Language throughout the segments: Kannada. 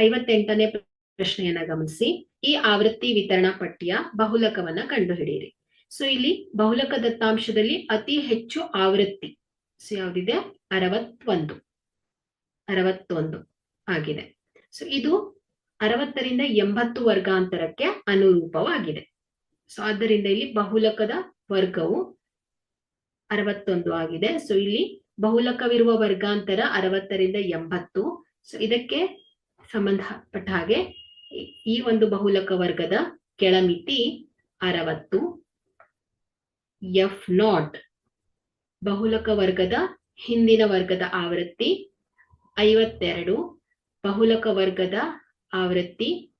ಐವತ್ತೆಂಟನೇ ಪ್ರಶ್ನೆಯನ್ನ ಗಮನಿಸಿ. ಈ ಆವೃತ್ತಿ ವಿತರಣಾ ಪಟ್ಟಿಯ ಬಹುಲಕವನ್ನ ಕಂಡುಹಿಡಿಯಿರಿ. ಸೊ ಇಲ್ಲಿ ಬಹುಲಕ ದತ್ತಾಂಶದಲ್ಲಿ ಅತಿ ಹೆಚ್ಚು ಆವೃತ್ತಿ. ಸೊ ಯಾವ್ದಿದೆ? ಅರವತ್ತೊಂದು. ಅರವತ್ತೊಂದು ಆಗಿದೆ. ಸೊ ಇದು ಅರವತ್ತರಿಂದ ಎಂಬತ್ತು ವರ್ಗಾಂತರಕ್ಕೆ ಅನುರೂಪವಾಗಿದೆ. ಸೊ ಆದ್ದರಿಂದ ಇಲ್ಲಿ ಬಹುಲಕದ ವರ್ಗವು ಅರವತ್ತೊಂದು ಆಗಿದೆ. ಸೊ ಇಲ್ಲಿ ಬಹುಲಕವಿರುವ ವರ್ಗಾಂತರ ಅರವತ್ತರಿಂದ ಎಂಬತ್ತು. ಸೊ ಇದಕ್ಕೆ ಸಂಬಂಧಪಟ್ಟ ಹಾಗೆ ಈ- ಒಂದು ಬಹುಲಕ ವರ್ಗದ ಕೆಳಮಿತಿ ಅರವತ್ತು. ಎಫ್ ನಾಟ್ ಬಹುಲಕ ವರ್ಗದ ಹಿಂದಿನ ವರ್ಗದ ಆವೃತ್ತಿ ಐವತ್ತೆರಡು. ಬಹುಲಕ ವರ್ಗದ ಆವೃತ್ತಿ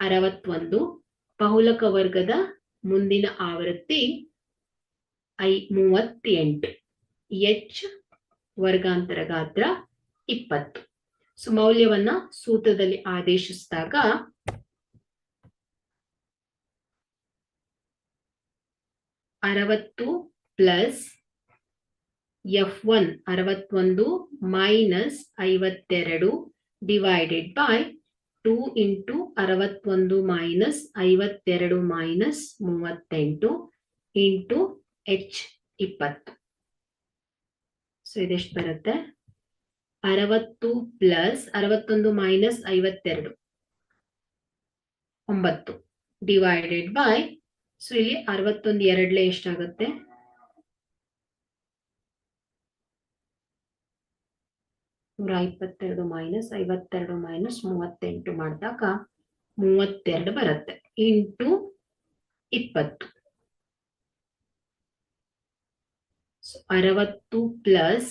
ಅರವತ್ತೊಂದು. ಬಹುಲಕ ವರ್ಗದ ಮುಂದಿನ ಆವೃತ್ತಿ ಐ ಮೂವತ್ತೆಂಟು. ಎಚ್ ವರ್ಗಾಂತರ ಗಾತ್ರ ಇಪ್ಪತ್ತು. ಸೊ ಮೌಲ್ಯವನ್ನ ಸೂತ್ರದಲ್ಲಿ ಆದೇಶಿಸಿದಾಗ ಅರವತ್ತು ಪ್ಲಸ್ ಎಫ್ ಒನ್, ಅರವತ್ತೊಂದು ಮೈನಸ್ ಐವತ್ತೆರಡು ಡಿವೈಡೆಡ್ ಬೈ ಟೂ ಇಂಟು ಅರವತ್ತೊಂದು ಮೈನಸ್ ಐವತ್ತೆರಡು ಮೈನಸ್ ಮೂವತ್ತೆಂಟು ಇಂಟು ಎಚ್ ಇಪ್ಪತ್ತು. ಸೊ ಇದೆಷ್ಟು ಬರುತ್ತೆ? ಅರವತ್ತು ಪ್ಲಸ್ ಅರವತ್ತೊಂದು ಮೈನಸ್ ಐವತ್ತೆರಡು. ಒಂಬತ್ತು ಡಿವೈಡೆಡ್ ಬೈ ಸೊ ಇಲ್ಲಿ ಅರವತ್ತೊಂದು ಎರಡ್ಲೆ ಎಷ್ಟಾಗುತ್ತೆ? ನೂರ ಇಪ್ಪತ್ತೆರಡು ಮೈನಸ್ ಐವತ್ತೆರಡು ಮೈನಸ್ ಮೂವತ್ತೆಂಟು ಮಾಡಿದಾಗ ಮೂವತ್ತೆರಡು ಬರುತ್ತೆ. ಇಂಟು ಇಪ್ಪತ್ತು. ಅರವತ್ತು ಪ್ಲಸ್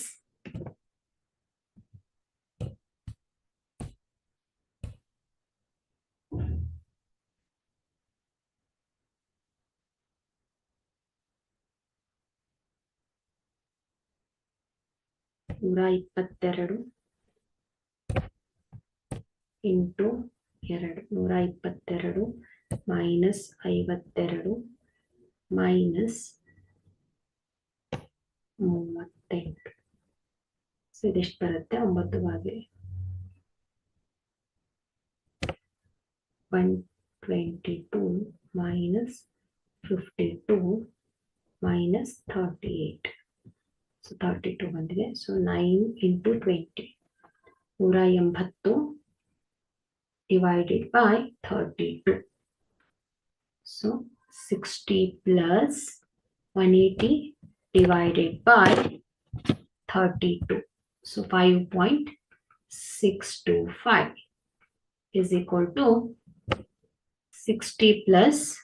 ನೂರ ಇಪ್ಪತ್ತೆರಡು ಇಂಟು ಎರಡು, ನೂರ ಇಪ್ಪತ್ತೆರಡು ಮೈನಸ್ ಐವತ್ತೆರಡು ಮೈನಸ್ ಮೂವತ್ತೆಂಟು. ಸೊ ಇದೆಷ್ಟು ಬರುತ್ತೆ? ಒಂಬತ್ತು ಬಾಗಿ one twenty two minus fifty two minus thirty eight. So thirty two ಬಂದಿದೆ ಸೊ ನೈನ್ ಇಂಟು ಟ್ವೆಂಟಿ ನೂರ ಎಂಬತ್ತು divided by thirty two so sixty plus one eighty divided by thirty two so five point six two five is equal to 60 plus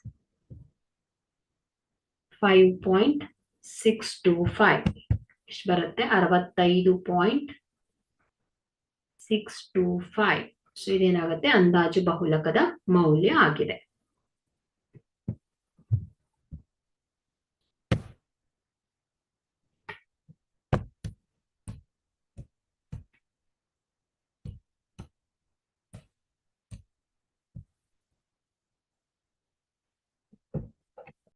5.625 ಎಷ್ಟು ಬರುತ್ತೆ ಅರವತ್ತೈದು point six two five so ಇದೇನಾಗುತ್ತೆ? ಅಂದಾಜು ಬಹುಲಕದ ಮೌಲ್ಯ ಆಗಿದೆ.